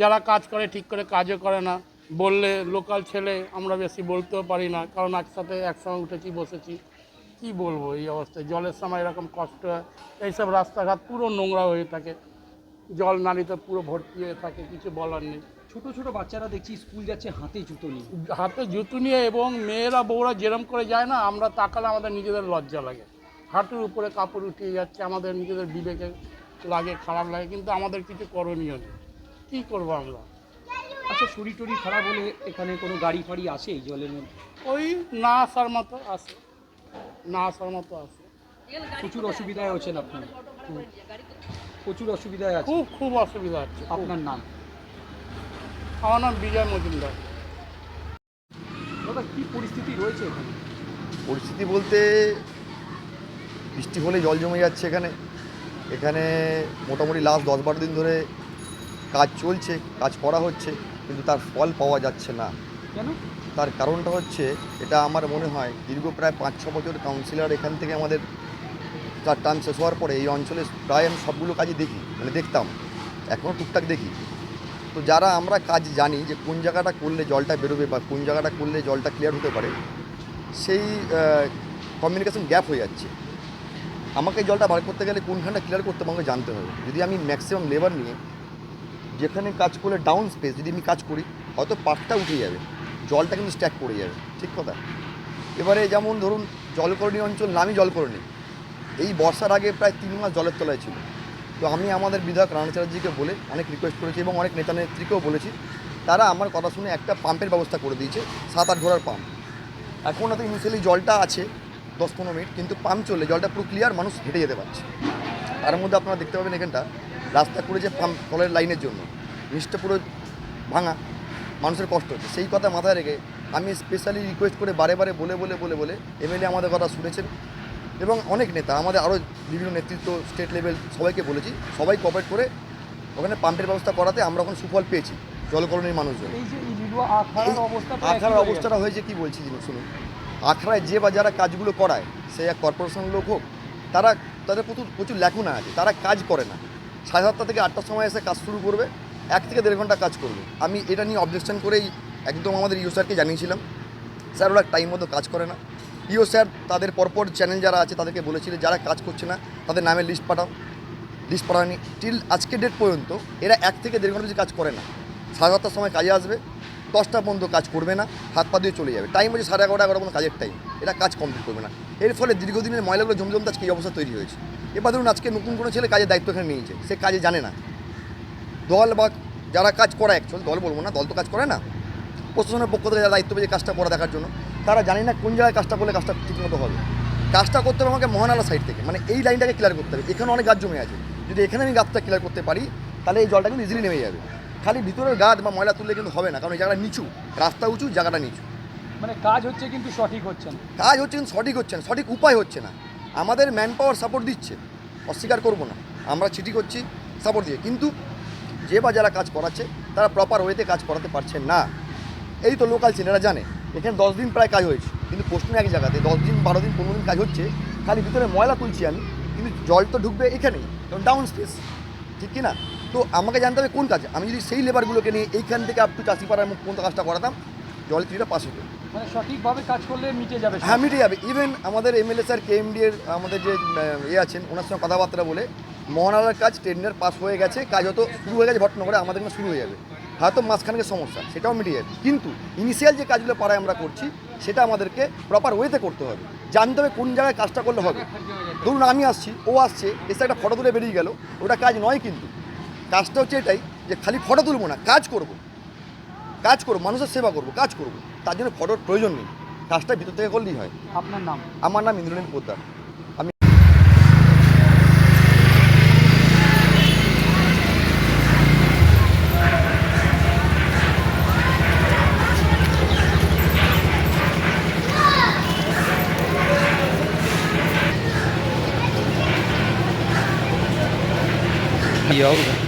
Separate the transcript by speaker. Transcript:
Speaker 1: যারা কাজ করে ঠিক করে কাজও করে না। বললে লোকাল ছেলে আমরা বেশি বলতেও পারি না কারণ একসাথে একসঙ্গে উঠেছি বসেছি। কি বলব এই অবস্থায়? জলের সময় এরকম কষ্ট হয় এইসব রাস্তাঘাট পুরো নোংরা হয়ে থাকে। জল নালিতে পুরো ভর্তি হয়ে থাকে কিছু বলার নেই।
Speaker 2: ছোট ছোট বাচ্চারা দেখছি স্কুল যাচ্ছে হাতে জুতো নিয়ে।
Speaker 1: হাতে জুতো নিয়ে এবং মেয়েরা বউরা যেরম করে যায় না আমরা তাকালে আমাদের নিজেদের লজ্জা লাগে। হাঁটুর উপরে কাপড় উঠিয়ে যাচ্ছে আমাদের নিজেদের বিবেকে লাগে খারাপ লাগে কিন্তু আমাদের কিছু করণীয় নেই। কী করব আমরা?
Speaker 2: আচ্ছা শরীর টরি খারাপ হলে এখানে কোনো গাড়ি ফাড়ি আসে এই জলের মধ্যে?
Speaker 1: ওই না আসার মতো আসে না আসার মতো আসে
Speaker 2: প্রচুর অসুবিধায় হচ্ছেন আপনার প্রচুর অসুবিধায় আছে
Speaker 1: খুব খুব অসুবিধা হচ্ছে
Speaker 2: আপনার নাম?
Speaker 1: আমার নাম বিজয় মজুমদার।
Speaker 2: দাদা কি পরিস্থিতি রয়েছে এখানে?
Speaker 3: পরিস্থিতি বলতে বৃষ্টি হলে জল জমে যাচ্ছে এখানে। এখানে মোটামুটি লাস্ট দশ বারো দিন ধরে কাজ চলছে কাজ করা হচ্ছে কিন্তু তার ফল পাওয়া যাচ্ছে না।
Speaker 2: কেন?
Speaker 3: তার কারণটা হচ্ছে এটা আমার মনে হয় দীর্ঘ প্রায় পাঁচ ছ বছর কাউন্সিলর এখান থেকে আমাদের তার টার্ম শেষ হওয়ার পরে এই অঞ্চলে প্রায় আমি সবগুলো কাজই দেখি মানে দেখতাম। এখনও টুকটাক দেখি। তো যারা আমরা কাজ জানি যে কোন জায়গাটা করলে জলটা বেরোবে বা কোন জায়গাটা করলে জলটা ক্লিয়ার হতে পারে সেই কমিউনিকেশন গ্যাপ হয়ে যাচ্ছে। আমাকে জলটা বার করতে গেলে কোনখানটা ক্লিয়ার করতে হবে আমাকে জানতে হবে। যদি আমি ম্যাক্সিমাম লেবার নিয়ে যেখানে কাজ করলে ডাউন স্পেস যদি আমি কাজ করি, হয়তো পাটটা উঠে যাবে, জলটা কিন্তু স্ট্যাক পড়ে যাবে, ঠিক কথা? এবারে যেমন ধরুন, জলকরণী অঞ্চল নামই জলকরণী। এই বর্ষার আগে প্রায় তিন মাস জলের তলায় ছিল। তো আমি আমাদের বিধায়ক রানা চ্যাটার্জিকে বলে অনেক রিকোয়েস্ট করেছি এবং অনেক নেতা নেত্রীকেও বলেছি, তারা আমার কথা শুনে একটা পাম্পের ব্যবস্থা করে দিয়েছে, সাত আট ঘোড়ার পাম্প এখন হয়তো ইনিশিয়ালি জলটা আছে, দশ পনেরো মিনিট, কিন্তু পাম্প চললে জলটা পুরো ক্লিয়ার মানুষ হেঁটে যেতে পারছে। তার মধ্যে আপনারা দেখতে পাবেন এখানটা রাস্তা করেছে পাম্প কলের লাইনের জন্য। জিনিসটা পুরো ভাঙা মানুষের কষ্ট হচ্ছে। সেই কথা মাথায় রেখে আমি স্পেশালি রিকোয়েস্ট করে বারে বারে বলে বলে বলে বলে এমএলএ আমাদের কথা শুনেছেন। এবং অনেক নেতা আমাদের আরও বিভিন্ন নেতৃত্ব স্টেট লেভেল সবাইকে বলেছি সবাই কোঅপারেট করে ওখানে পাম্পের ব্যবস্থা করাতে আমরা এখন সুফল পেয়েছি জলকরণীর মানুষজন।
Speaker 2: আখাড়ার
Speaker 3: অবস্থাটা হয়েছে কি বলছি জিনিস শুনুন। আখড়ায় যে বা যারা কাজগুলো করায় সে এক কর্পোরেশন লোক হোক তারা তাদের প্রচুর প্রচুর ল্যাকুনা আছে তারা কাজ করে না। সাড়ে সাতটা থেকে আটটার সময় এসে কাজ শুরু করবে, এক থেকে দেড় ঘণ্টা কাজ করবে। আমি এটা নিয়ে অবজেকশন করেই একদম আমাদের ইউ স্যারকে জানিয়েছিলাম, স্যার ওরা টাইম মতো কাজ করে না। ইউ স্যার তাদের পরপর চ্যানেল যারা আছে তাদেরকে বলেছিল, যারা কাজ করছে না, তাদের নামে লিস্ট পাঠাও। লিস্ট পাঠানি টিল আজকের ডেট পর্যন্ত এরা এক থেকে দেড় ঘণ্টা কাজ করে না। সাড়ে সাতটার সময় কাজে আসবে দশটা পর্যন্ত কাজ করবে না, হাত পা দিয়ে চলে যাবে। টাইম হচ্ছে সাড়ে এগারোটা, এগারো পর্যন্ত কাজের টাইম এটা কাজ কমপ্লিট করবে না। এর ফলে দীর্ঘদিনের ময়লাগুলো জমে জমতে আজকে এই অবস্থা তৈরি হয়েছে। এবার ধরুন আজকে নতুন কোনো ছেলে কাজের দায়িত্ব এখানে নিয়েছে, সে কাজে জানে না। দল বা যারা কাজ করা অ্যাকচুয়ালি দল বলব না, দল তো কাজ করে না। প্রশাসনের পক্ষ থেকে যারা দায়িত্ব পেয়েছে কাজটা করা দেখার জন্য, তারা জানে না কোন জায়গায় কাজটা করলে কাজটা ঠিকমতো হবে। কাজটা করতে হবে আমাকে মহানালা সাইড থেকে। মানে এই লাইনটাকে ক্লিয়ার করতে হবে। এখানে অনেক গাছ জমে আছে। যদি এখানে আমি গাছটা ক্লিয়ার করতে পারি, তাহলে এই জলটা কিন্তু ইজিলি নেমে যাবে। খালি ভিতরের গাছ বা ময়লা তুললে কিন্তু হবে না কারণ এই জায়গাটা নিচু রাস্তা উঁচু জায়গাটা নিচু।
Speaker 2: মানে কাজ হচ্ছে কিন্তু সঠিক হচ্ছে না।
Speaker 3: কাজ হচ্ছে কিন্তু সঠিক হচ্ছে না সঠিক উপায় হচ্ছে না। আমাদের ম্যান পাওয়ার সাপোর্ট দিচ্ছে অস্বীকার করব না। আমরা চিঠি করছি সাপোর্ট দিয়ে। কিন্তু যে বা যারা কাজ করাচ্ছে তারা প্রপার ওয়েতে কাজ করাতে পারছে না। এই তো লোকাল ছেলেরা জানে এখানে দশ দিন প্রায় কাজ হয়েছে কিন্তু প্রশ্ন এক জায়গাতে দশ দিন বারো দিন পনেরো দিন কাজ হচ্ছে খালি ভিতরে ময়লা তুলছি আমি কিন্তু জল তো ঢুকবে এখানেই কারণ ডাউন স্পেস ঠিক কি না? তো আমাকে জানতে হবে কোন কাজ? আমি যদি সেই লেবারগুলোকে নিয়ে এইখান থেকে আপ টু চাষিপাড়ার মুখ পর্যন্ত কাজটা করাতাম জল কিছুটা পাস হতো।
Speaker 2: মানে সঠিকভাবে কাজ করলে মিটে যাবে
Speaker 3: হ্যাঁ মিটে যাবে। ইভেন আমাদের এমএলএ স্যার কেএমডি এর আমাদের যে এ আছেন ওনার সঙ্গে কথাবার্তা বলে মহানালার কাজ টেন্ডার পাস হয়ে গেছে কাজ হয়তো শুরু হয়ে গেছে ভটনগরে আমাদের এখানে শুরু হয়ে যাবে। হয়তো মাঝখানকে সমস্যা সেটাও মিটে যাবে। কিন্তু ইনিশিয়াল যে কাজগুলো পাড়ায় আমরা করছি সেটা আমাদেরকে প্রপার ওয়েতে করতে হবে। জানতে হবে কোন জায়গায় কাজটা করলে হবে। ধরুন আমি আসছি ও আসছে এসে একটা ফটো তুলে বেরিয়ে গেল ওটা কাজ নয় কিন্তু। কাজটা হচ্ছে এটাই যে খালি ফটো তুলবো না কাজ করব। কাজ করব মানুষের সেবা করব কাজ করব। তার জন্য ফটোর প্রয়োজন নেই। কাজটা ভিতর থেকে করলেই হয়।
Speaker 2: আপনার নাম?
Speaker 3: আমার নাম ইন্দ্রনীল পোদ্দার।
Speaker 4: ahora.